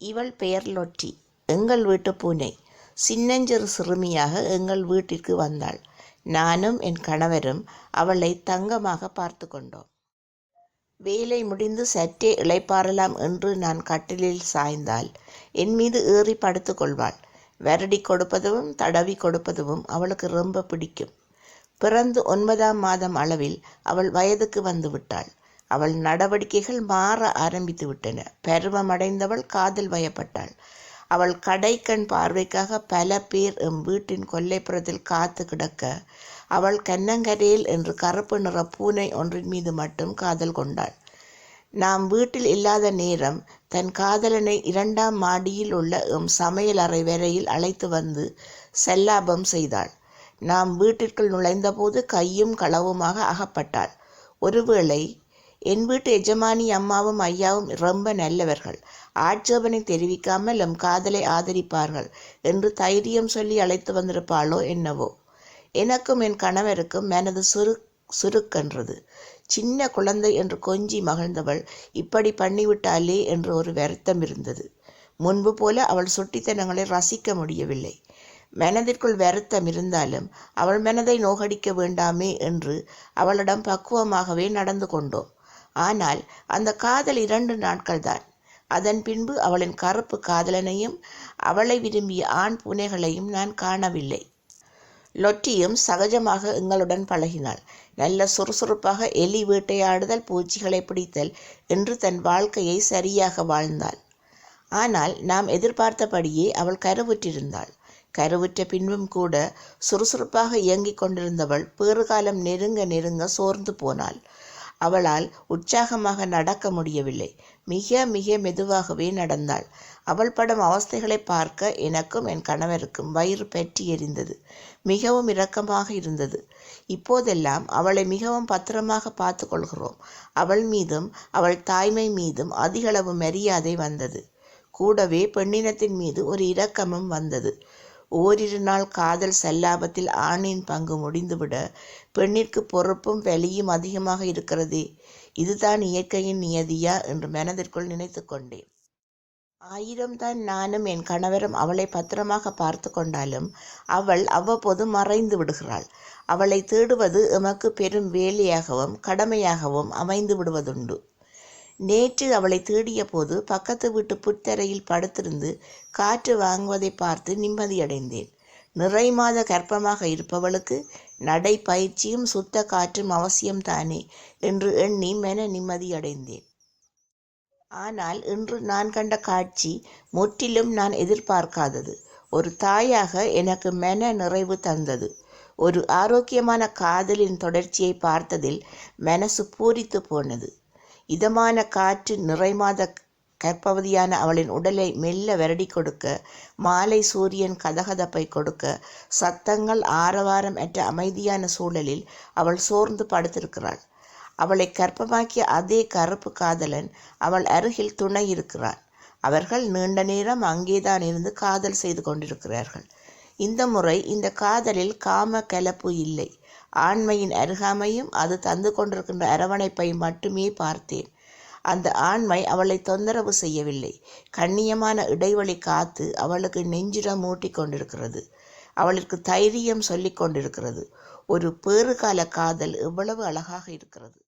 இவள் பெயர் லொட்டி. எங்கள் வீட்டு பூனை. சின்னஞ்சிறு சிறுமியாக எங்கள் வீட்டிற்கு வந்தாள். நானும் என் கணவரும் அவளை தங்கமாக பார்த்து கொண்டோம். வேலை முடிந்து சற்றே இளைப்பாறலாம் என்று நான் கட்டிலில் சாய்ந்தால் என் மீது ஏறி படுத்து கொள்வாள். வருடி கொடுப்பதும் தடவி கொடுப்பதும் அவளுக்கு ரொம்ப பிடிக்கும். பிறந்து ஒன்பதாம் மாதம் அளவில் அவள் வயதுக்கு வந்து விட்டாள். அவள் நடவடிக்கைகள் மாற ஆரம்பித்து விட்டன. பருவமடைந்தவள் காதல் வயப்பட்டாள் அவள் கடைக்கண் பார்வைக்காக பல பேர் எம் வீட்டின் கொல்லைப்புறத்தில் காத்து கிடக்க அவள் கன்னங்கரையில் என்று கருப்பு நிற பூனை ஒன்றின் மீது மட்டும் காதல் கொண்டாள். நாம் வீட்டில் இல்லாத நேரம் தன் காதலனை இரண்டாம் மாடியில் உள்ள எம் சமையல் அறை வரையில் அழைத்து வந்து செல்லாபம் செய்தாள். நாம் வீட்டிற்குள் நுழைந்தபோது கையும் களவுமாக அகப்பட்டாள். ஒருவேளை என் வீட்டு எஜமானி அம்மாவும் ஐயாவும் ரொம்ப நல்லவர்கள். ஆட்சேபனை தெரிவிக்காமல் எம் காதலை ஆதரிப்பார்கள் என்று தைரியம் சொல்லி அழைத்து வந்திருப்பாளோ என்னவோ. எனக்கும் என் கணவருக்கும் மனது சுரு சுருக்கென்றது. சின்ன குழந்தை என்று கொஞ்சி மகிழ்ந்தவள் இப்படி பண்ணிவிட்டாளே என்று ஒரு வருத்தம் இருந்தது. முன்பு போல அவள் சுட்டித்தனங்களை ரசிக்க முடியவில்லை. மனதிற்குள் வருத்தம் இருந்தாலும் அவள் மனதை நோகடிக்க வேண்டாமே என்று அவளிடம் பக்குவமாகவே நடந்து கொண்டோம். ஆனால் அந்த காதல் இரண்டு நாட்கள்தான். அதன் பின்பு அவளின் கருப்பு காதலனையும் அவளை விரும்பிய ஆண் பூனைகளையும் நான் காணவில்லை. லொட்டியும் சகஜமாக எங்களுடன் பழகினாள். நல்ல சுறுசுறுப்பாக எலி வேட்டையாடுதல் பூச்சிகளை பிடித்தல் என்று தன் வாழ்க்கையை சரியாக வாழ்ந்தாள். ஆனால் நாம் எதிர்பார்த்தபடியே அவள் கருவுற்றிருந்தாள். கருவுற்ற பின்பும் கூட சுறுசுறுப்பாக இயங்கிக் கொண்டிருந்தவள் பேறுகாலம் நெருங்க நெருங்க சோர்ந்து போனாள். அவளால் உற்சாகமாக நடக்க முடியவில்லை. மிக மிக மெதுவாகவே நடந்தாள். அவள் படும் அவஸ்தைகளை பார்க்க எனக்கும் என் கணவருக்கும் வயிறு பற்றி எரிந்தது. மிகவும் இரக்கமாக இருந்தது. இப்போதெல்லாம் அவளை மிகவும் பத்திரமாக பார்த்து கொள்கிறோம். அவள் மீதும் அவள் தாய்மை மீதும் அதிகளவு மரியாதை வந்தது. கூடவே பெண்ணினத்தின் மீது ஒரு இரக்கமும் வந்தது. ஓரிரு நாள் காதல் செல்லாபத்தில் ஆணின் பங்கு முடிந்துவிட பெண்ணிற்கு பொறுப்பும் வெளியும் அதிகமாக இருக்கிறதே. இதுதான் இயற்கையின் நியதியா? என்று மனதிற்குள் நினைத்து கொண்டேன். ஆயிரம்தான் நானும் என் கணவரும் அவளை பத்திரமாக பார்த்து கொண்டாலும் அவள் அவ்வப்போது மறைந்து விடுகிறாள். அவளை தேடுவது எமக்கு பெரும் வேலையாகவும் கடமையாகவும் அமைந்து விடுவதுண்டு. நேற்று அவளை தேடிய போது பக்கத்து வீட்டு புத்தரையில் படுத்திருந்து காற்று வாங்குவதை பார்த்து நிம்மதியடைந்தேன். நிறை மாத கர்ப்பமாக இருப்பவளுக்கு நடை பயிற்சியும் சுத்த காற்றும் அவசியம்தானே என்று எண்ணி மென நிம்மதியடைந்தேன். ஆனால் இன்று நான் கண்ட காட்சி முற்றிலும் நான் எதிர்பார்க்காதது. ஒரு தாயாக எனக்கு மென நிறைவு தந்தது. ஒரு ஆரோக்கியமான காதலின் தொடர்ச்சியை பார்த்ததில் மனசு பூரித்து போனது. இதமான காற்று நிறைமாத கற்பவதியான அவளின் உடலை மெல்ல வருடி கொடுக்க மாலை சூரியன் கதகதப்பை கொடுக்க சத்தங்கள் ஆரவாரம் அற்ற அமைதியான சூழலில் அவள் சோர்ந்து படுத்திருக்கிறாள். அவளை கற்பமாக்கிய அதே கருப்பு காதலன் அவள் அருகில் துணை இருக்கிறான். அவர்கள் நீண்ட நேரம் அங்கேதான் இருந்து காதல் செய்து கொண்டிருக்கிறார்கள். இந்த முறை இந்த காதலில் காம கலப்பு இல்லை. ஆண்மையின் அருகாமையும் அது தந்து கொண்டிருக்கின்ற அரவணைப்பையும் மட்டுமே பார்த்தேன். அந்த ஆண்மை அவளை தொந்தரவு செய்யவில்லை. கண்ணியமான இடைவெளி காத்து அவளுக்கு நெஞ்சிடம் மூட்டி கொண்டிருக்கிறது. அவளுக்கு தைரியம் சொல்லிக் கொண்டிருக்கிறது. ஒரு பேறுகால காதல் எவ்வளவு அழகாக இருக்கிறது.